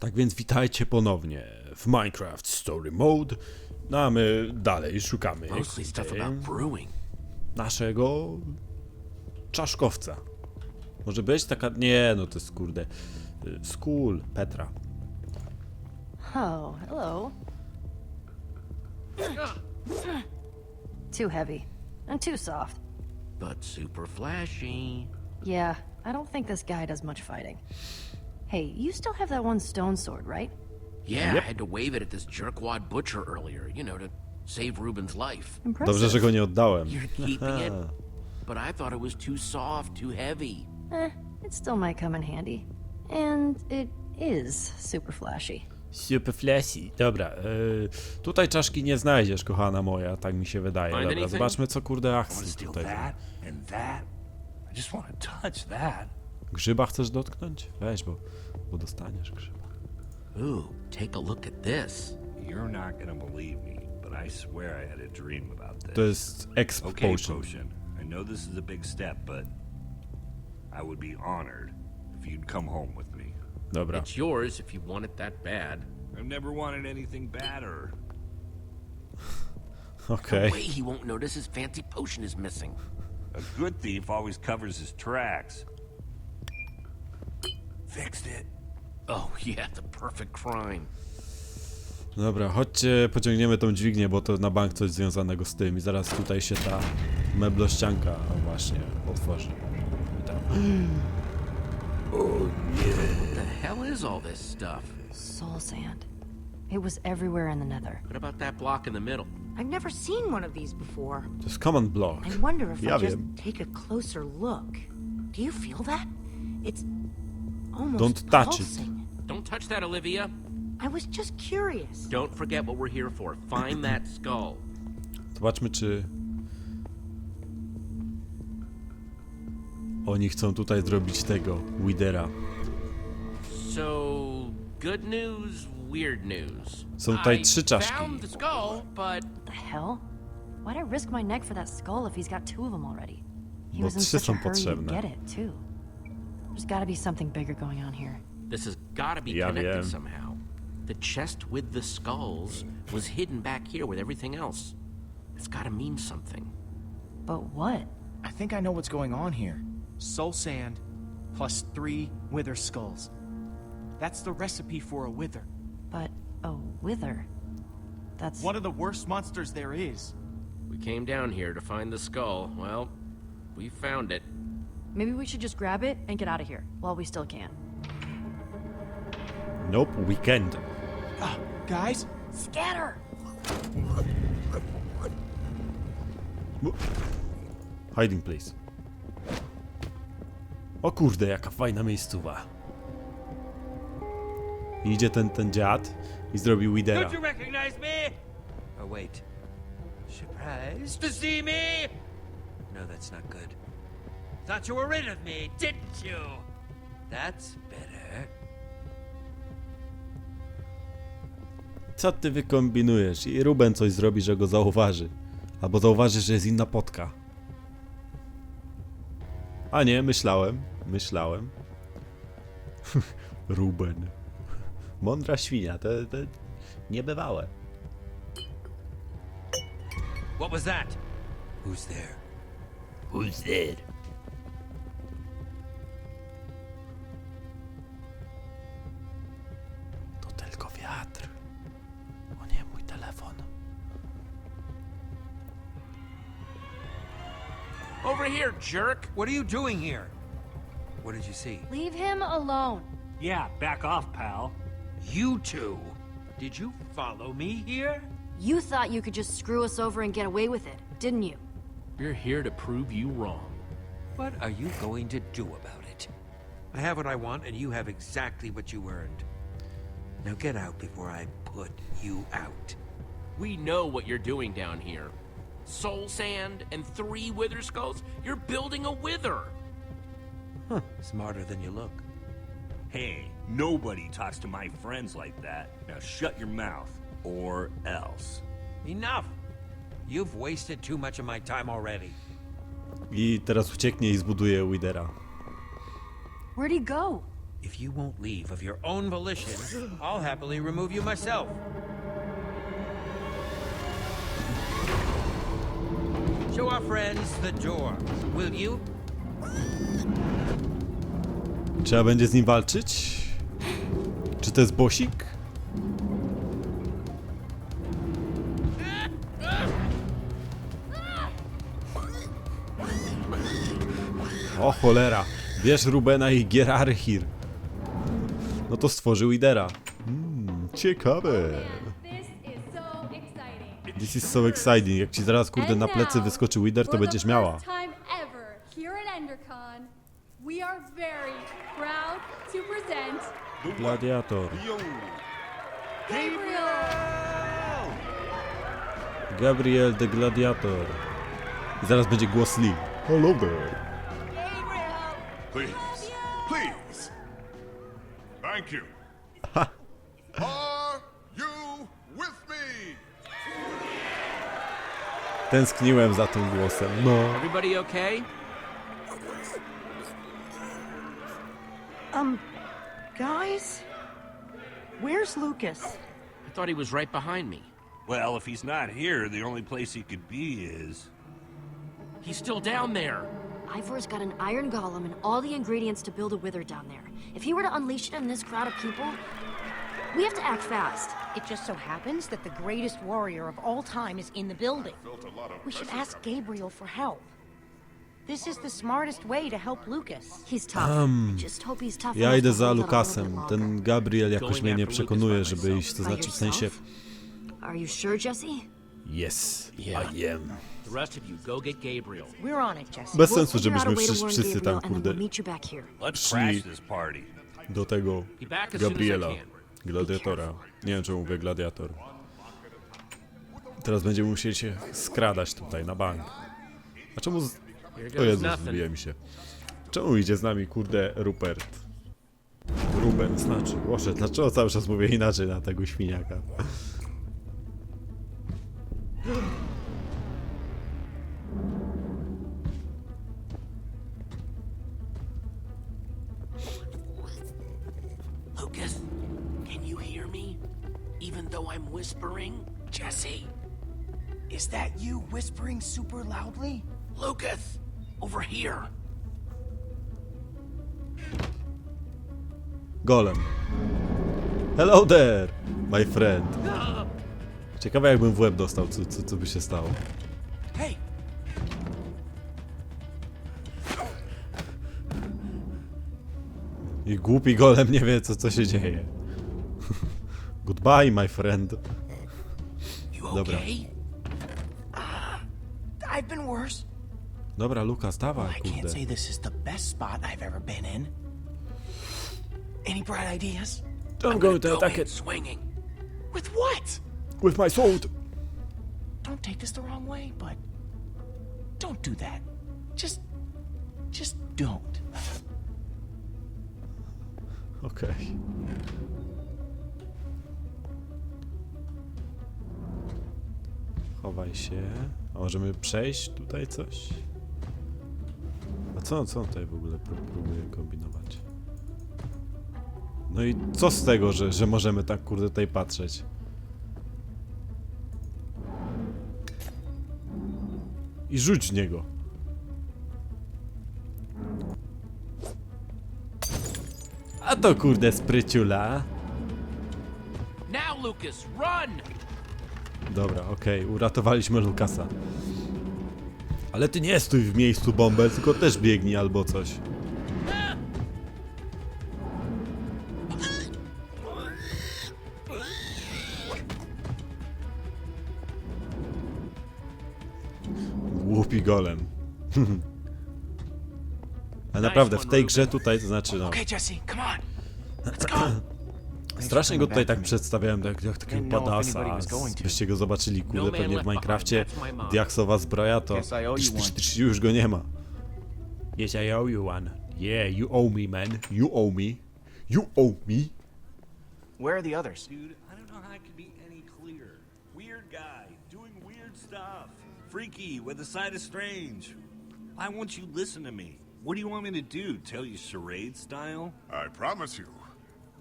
Tak więc witajcie ponownie w Minecraft Story Mode. No a my dalej szukamy naszego czaszkowca. Może być taka... Nie, no to jest kurde... y, School Petra. Oh, hello. too heavy. And too soft. But super flashy. Yeah, I don't think this guy does much fighting. Hey, you still have that one stone sword, right? Yeah, Yep. I had to wave it at this jerkwad butcher earlier, you know, to save Ruben's life. Impressive. Dobrze, że go nie oddałem. You're keeping it? But I thought it was too soft, too heavy. Eh, it still might come in handy. And it is super flashy. Super flashy. Dobra, y, tutaj czaszki nie znajdziesz, kochana moja, tak mi się wydaje. Find Dobra, anything? zobaczmy co kurde I Axel tutaj. that and that. I just want to touch that. Grzyba chcesz dotknąć? Weź, bo, bo dostaniesz grzyba. Ooh, take a look at this. You're not gonna believe me, but I swear I had a dream about this. To jest Exp okay, Potion. potion. I know this is a big step, but I would be honored if you'd come home with me. Dobra. It's yours if you want it that bad. I've never wanted anything badder. Okej. Way he won't notice his fancy potion is missing. A good thief always covers his tracks. Fixed it. Oh, yeah, the perfect crime. Dobra, chodźcie, pociągniemy tą dźwignię, bo to na bank coś związanego z tym i zaraz tutaj się ta meblościanka o, właśnie otworzy. I tam. What the hell is all this stuff? Soul sand. It was everywhere in the nether. What about that block in the middle? I've never seen one of these before. To jest command block. I wonder if Ja I just wiem. take a closer look. Do you feel that? It's almost Don't touch it. Don't touch that, Olivia. I was just curious. Don't forget what we're here for. Find that skull. Zobaczmy, czy... Oni chcą tutaj zrobić tego, Widera. So, good news, weird news. Są tutaj I trzy czaszki. found the skull, but The hell? Why'd I risk my neck for that skull if he's got two of them already? He Bo was in trzy such a są hurry to potrzebne. get it, too. There's gotta be something bigger going on here. this has got to be Ja connected wiem. somehow. The chest with the skulls was hidden back here with everything else. It's got to mean something. But what? I think I know what's going on here. Soul sand plus three wither skulls. That's the recipe for a wither. But a wither. That's One of the worst monsters there is. We came down here to find the skull. Well, we found it. Maybe we should just grab it and get out of here while we still can. Nope, weekend. Ah, guys, Scatter! Hiding place. O kurde, jaka fajna miejscowa. Idzie ten, ten dziad i zrobił Widera. Don't you recognize me? Oh, wait. Surprised to see me? No, that's not good. Thought you were rid of me, didn't you? That's better. Co ty wykombinujesz? I Ruben coś zrobi, że go zauważy. Albo zauważy, że jest inna potka. A nie, myślałem. Myślałem. Ruben. Mądra świnia, to, to niebywałe. What was that? Who's there? Who's there? Over here, jerk! What are you doing here? What did you see? Leave him alone. Yeah, back off, pal. You two! Did you follow me here? You thought you could just screw us over and get away with it, didn't you? We're here to prove you wrong. What are you going to do about it? I have what I want, and you have exactly what you earned. Now get out before I put you out. We know what you're doing down here. Soul sand and three wither skulls? You're building a wither! Smarter than you look. Hey, nobody talks to my friends like that. Now shut your mouth, or else. Enough! You've wasted too much of my time already. I teraz ucieknie i zbuduje Widera. Where'd he go? If you won't leave of your own volition, I'll happily remove you myself. Show our friends the door, will you? Trzeba będzie z nim walczyć? Czy to jest bosik? O cholera, bierz Rubena i Gerarchir. No to stworzył Idera. Mm, ciekawe. This is so exciting. Jak ci zaraz kurde na plecy wyskoczy Wider, to będziesz miała. Gladiator. Gabriel. Gabriel the Gladiator. I zaraz będzie głos Lee. Hello there. Please. Please. Thank you. Tęskniłem za tym głosem. No. Everybody okay? Um, guys? Where's Lucas? I thought he was right behind me. Well, if he's not here, the only place he could be is. He's still down there. Ivor's got an iron golem and all the ingredients to build a wither down there. If he were to unleash it on this crowd of people, we have to act fast. It just so happens that the greatest warrior of all time is in the building. We should ask Gabriel for help. This is the smartest way to help Lucas. He's tough. I just hope he's tough Ja enough idę to za hold out a little Lukasem. bit longer. Ten Gabriel jakoś mnie nie przekonuje, żeby iść. To znaczy w sensie... Are you sure, Jesse? Yes, I am. The rest of you, go get Gabriel. We're on it, Jesse. Bez We'll sensu, figure out a żebyśmy way to wszyscy, warn wszyscy Gabriel tam, and then kurde, we'll meet you back here. Let's Szli. crash this party. do tego Be back as soon as I Gabriela. can. Gladiatora. Nie wiem, czemu mówię gladiator. Teraz będziemy musieli się skradać tutaj na bank. A czemu... Z... O Jezus, nothing. zbiłem się. Czemu idzie z nami, kurde, Rupert? Ruben, znaczy. Boże, dlaczego cały czas mówię inaczej na tego świniaka? Here! Golem. Hello there, my friend. Ciekawe jakbym w łeb dostał, co, co, co by się stało. Hey, I głupi golem nie wie, co, co się dzieje. Goodbye, my friend. Dobra. Dobra, Lukas, dawaj, I can't kurde. say this is the best spot I've ever been in. Any bright ideas? I'm going to Go attack in it swinging. With what? with my sword. Don't take this the wrong way, but don't do that. Just, just don't. Okej. Chowaj się. A możemy przejść tutaj coś? Co, co tutaj w ogóle pró- próbuje kombinować? No i co z tego, że, że możemy tak kurde tutaj patrzeć? I rzuć w niego. A to kurde spryciula. Now, Lucas, run! Dobra, okej, uratowaliśmy Lukasa. Ale ty nie stój w miejscu bombę, tylko też biegnij albo coś. Głupi golem. Ale naprawdę, w tej grze tutaj, to znaczy no, Okay, Jesse, come on. Let's go. strasznie go tutaj tak przedstawiałem, jak, jak takiego badasa. Byście go zobaczyli, No kurde, pewnie w Minecrafcie, diaksowa zbroja, to tsz, one. tsz, już go nie ma. Yes, I owe you one. Yeah, you owe me, man. You owe me. You owe me. Where are the others? Dude, I don't know how I could be any clearer. Weird guy, doing weird stuff. Freaky, with a side of strange. Why won't you listen to me? What do you want me to do? Tell you charade style? I promise you,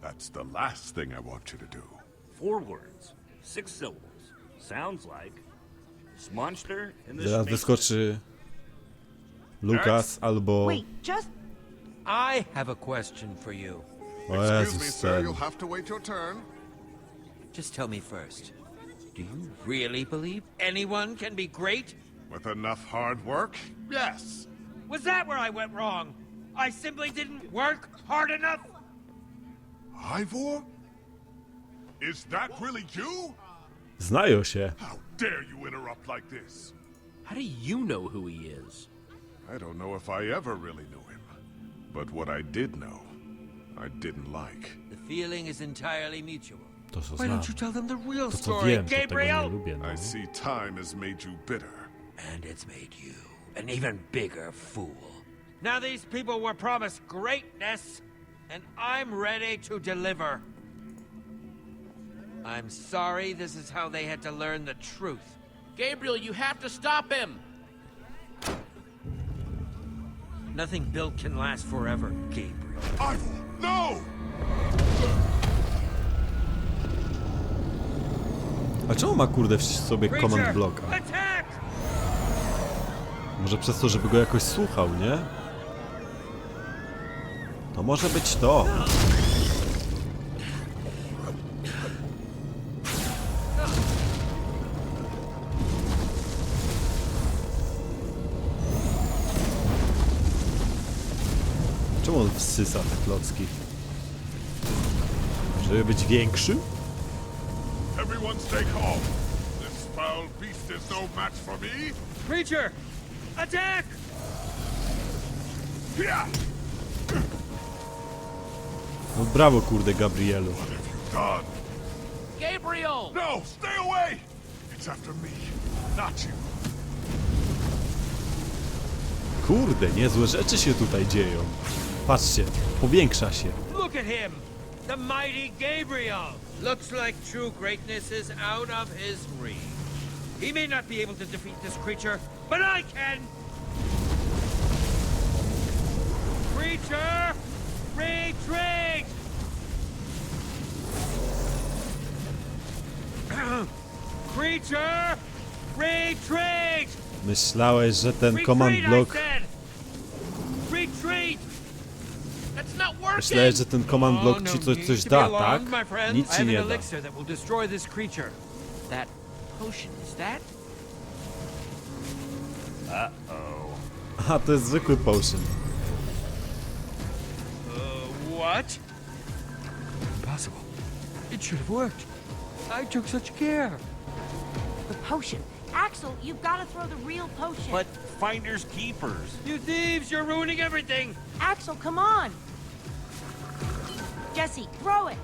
that's the last thing I want you to do. Four words, six syllables. Sounds like monster in this Zaraz basement. wyskoczy Lukas albo... Wait, just I have a question for you. O Excuse me, Jezus, sir, ten. you'll have to wait your turn. Just tell me first. Do you really believe anyone can be great? With enough hard work, yes. Was that where I went wrong? I simply didn't work hard enough? Ivor? Is that really you? Znają się. How dare you interrupt like this? How do you know who he is? I don't know if I ever really knew him. But what I did know, I didn't like. The feeling is entirely mutual. To co Why znam. don't you tell them the real To co story, wiem, to tego nie Gabriel? lubię, no. I see time has made you bitter. And it's made you an even bigger fool. Now these people were promised greatness, and I'm ready to deliver. I'm sorry this is how they had to learn the truth. Gabriel, you have to stop him! Nothing built can last forever, Gabriel. Ivor, no! A czemu ma kurde w sobie command attack! Może przez to, żeby go jakoś słuchał, nie? To może być to. Czemu on wsysa te klocki? Żeby być większy? Everyone stay calm. This foul beast is no match for me. Creature, attack! Yeah! No brawo kurde Gabrielu. Gabriel! No, stay away! It's after me, not you. Kurde, niezłe rzeczy się tutaj dzieją. Patrzcie, powiększa się. Look at him! The mighty Gabriel! Looks like true greatness is out of his reach. He may not be able to defeat this creature, but I can! Creature! Retreat! creature! Retreat! Myślałeś, że ten command I block... Myślałeś, że ten command block Oh, ci coś, coś da, tak? Nic ci nie da. Aha, to jest zwykły potion. What? Impossible. It should have worked. I took such care. the potion. Axel, you've got to throw the real potion. But finders keepers. You thieves, you're ruining everything. Axel, come on. Jesse, throw it.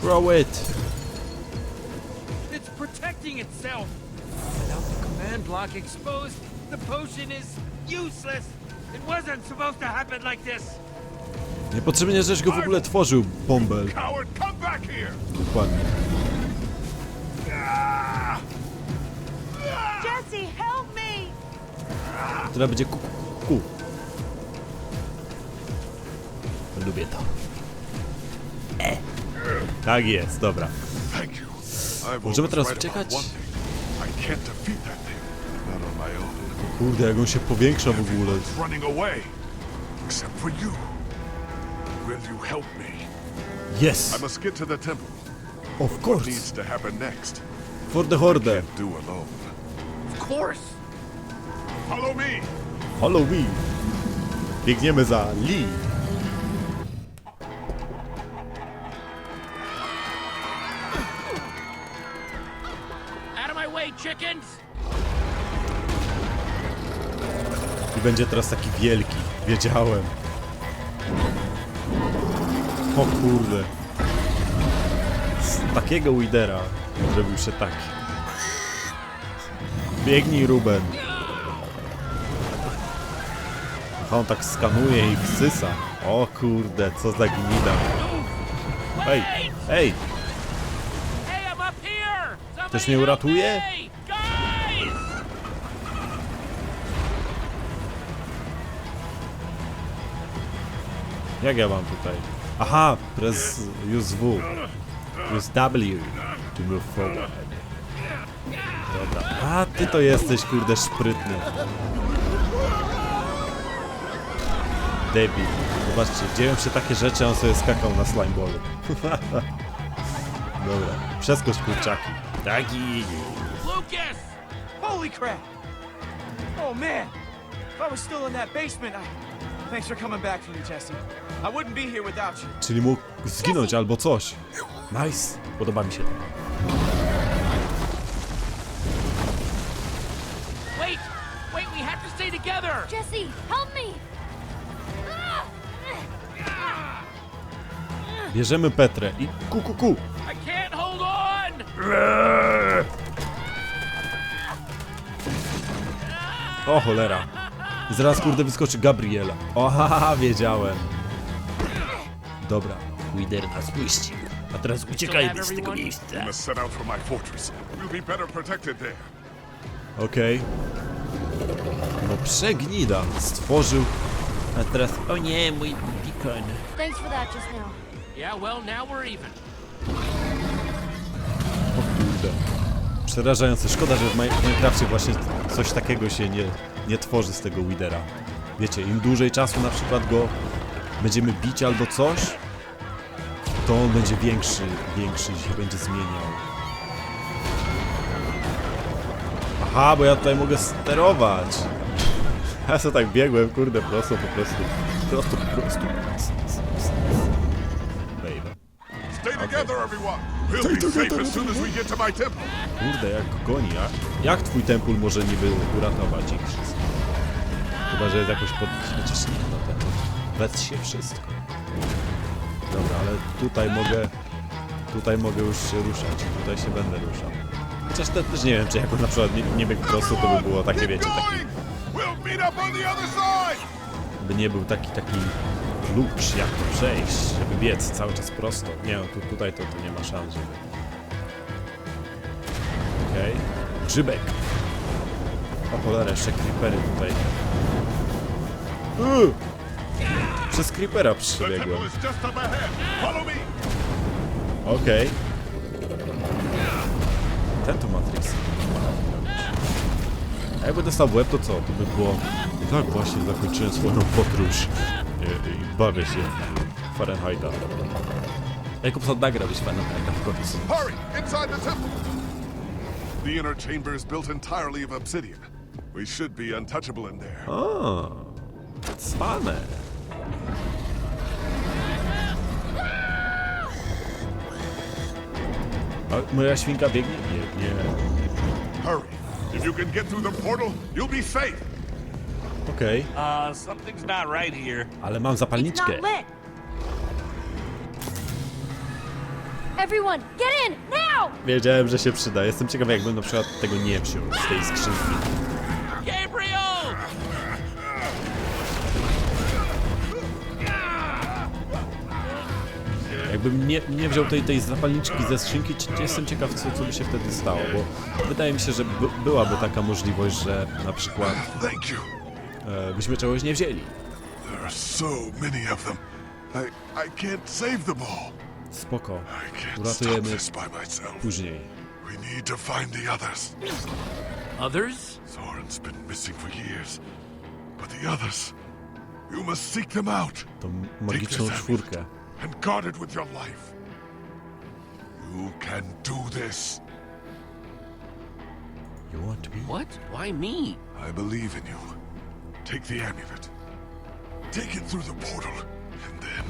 Throw it! It's protecting itself. Without the command block exposed, the potion is useless. It wasn't supposed to happen like this. Niepotrzebnie, żeś go w ogóle tworzył, Bombel. Dokładnie. Jesse, help me. Teraz będzie ku, ku, ku. Lubię to. E. Tak jest, dobra. Możemy teraz uciekać? Kurde, jak on się powiększa w ogóle. Will you help me? Yes! I must get to the temple. Of What course! needs to happen next? For the horde! Can't do alone. Of course! Follow me! Follow me! Biegniemy za Lee! Out of my way, chickens! I będzie teraz taki wielki. Wiedziałem. O kurde. Z takiego widera zrobił się taki. Biegnij, Ruben. A on tak skanuje i wsysa. O kurde, co za gnida. Ej, ej! Też mnie uratuje? Jak ja mam tutaj? Aha, press use W. Use W to move forward. Dobra. A, ty to jesteś, kurde, szprytny. Debil. Zobaczcie, dzieją się takie rzeczy, a on sobie skakał na slimeballu. Dobra, przeskocz kurczaki. Taki. Lucas! Holy crap! Oh man! If I was still in that basement, I... Thanks for coming back for me, Jesse. I wouldn't be here without you. Czyli mógł zginąć albo coś. Nice. Podoba mi się to. Wait! Wait, we have to stay together! Jesse, help me! Bierzemy Petrę i ku ku ku. I can't hold on! O cholera. Zaraz kurde wyskoczy Gabriela. O, haha, wiedziałem. Dobra. Wider nas puścił. A teraz uciekajmy z tego miejsca. Must set out for my fortress. We'll be better protected there. Okej. No przegnida. Stworzył. A teraz... O nie, mój beacon. Thanks for that just now. Yeah, well, now we're even. O kurde. Przerażające. Szkoda, że w Mi- w Minecrafcie właśnie coś takiego się nie, nie tworzy z tego Widera. Wiecie, im dłużej czasu na przykład go będziemy bić albo coś, to on będzie większy, większy się będzie zmieniał. Aha, bo ja tutaj mogę sterować. Ja sobie tak biegłem, kurde, prosto po prostu. Prosto po prostu. Baby. Stay together, everyone. We'll be safe as soon as we get to my temple. Kurde, jak go goni, a jak twój tempul może niby uratować ich wszystkich? Chyba, że jest jakoś pod... Chociaż nie, no ten... Wec się wszystko. Dobra, ale tutaj mogę... Tutaj mogę już się ruszać. Tutaj się będę ruszał. Chociaż te, też nie wiem, czy jako na przykład nie, nie biegł prosto, to by było takie, wiecie, taki... By nie był taki, taki klucz, jak to przejść, żeby biec cały czas prosto. Nie, no tu, tutaj to, to nie ma szans, żeby... Okej. Grzybek. O cholera, jeszcze creepery tutaj. Uuu! Przez creepera me! Okej. Ten to Matrix. A jakby dostał w łeb, to co? To by było... Tak właśnie zakończyłem swoją podróż. I, i bawię się Fahrenheita. Jako psa nagrałbyś Fahrenheita w końcu. Hurry! Inside the temple! The inner chamber is built entirely of obsidian. We should be untouchable in there. O, cwane. A moja świnka biegnie? Biegnie. Hurry! If you can get through the portal, you'll be safe! Okej, Uh, something's not right here. ale mam It's zapalniczkę. not lit. Everyone, get in, now! Wiedziałem, że się przyda. Jestem ciekaw, jakbym na przykład tego nie wziął z tej skrzynki. Gabriel! Jakbym nie, nie wziął tej, tej zapalniczki ze skrzynki, ci- jestem ciekaw, co, co by się wtedy stało, bo wydaje mi się, że by, byłaby taka możliwość, że na przykład Thank you. Eh, e, byśmy czegoś nie wzięli. There are so many of them. I I can't save them all. Spoko. I can't stop Uratujemy this by myself. później. We need to find the others. Others? Thorin's been missing for years. But the others, you must seek them out. Tą Take magiczną czwórkę. and guard it with your life. You can do this. You want me? What? Why me? I believe in you. Take the amulet. Take it through the portal, and then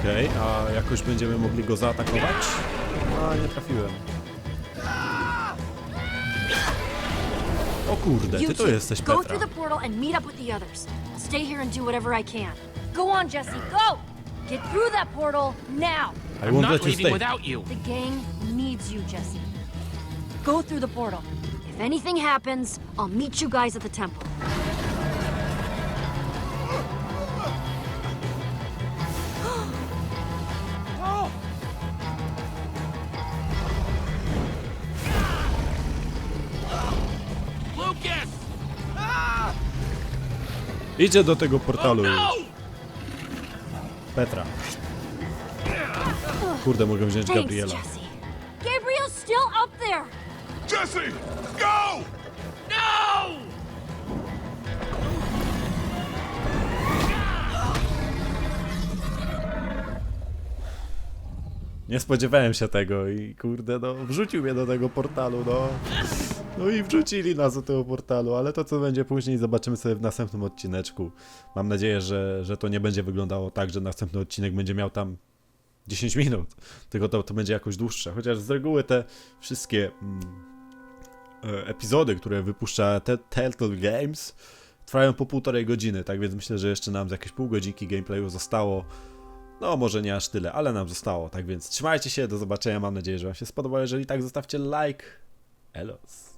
Okej, a jakoś będziemy mogli go zaatakować? A, nie trafiłem. O kurde, ty to jesteś go Petra. through the portal and meet up with the others. Stay here and do whatever I can. Go on, Jesse, go! Get through that portal now. I I'm won't not let you leaving stay. without you. The gang needs you, Jesse. Go through the portal. If anything happens, I'll meet you guys at the temple. Idzie do tego portalu oh, już. Petra. Kurde, mogę wziąć Thanks, Gabriela. Jesse. Gabriel's still up there! Jesse! Go! No! Nie spodziewałem się tego i kurde, no wrzucił mnie do tego portalu, no. No i wrzucili nas do tego portalu, ale to co będzie później zobaczymy sobie w następnym odcineczku. Mam nadzieję, że, że to nie będzie wyglądało tak, że następny odcinek będzie miał tam 10 minut, tylko to, to będzie jakoś dłuższe. Chociaż z reguły te wszystkie mm, e, epizody, które wypuszcza te Telltale Games trwają po półtorej godziny, tak więc myślę, że jeszcze nam jakieś pół godzinki gameplayu zostało. No, może nie aż tyle, ale nam zostało. Tak więc trzymajcie się, do zobaczenia. Mam nadzieję, że Wam się spodobało. Jeżeli tak, zostawcie like. Elos.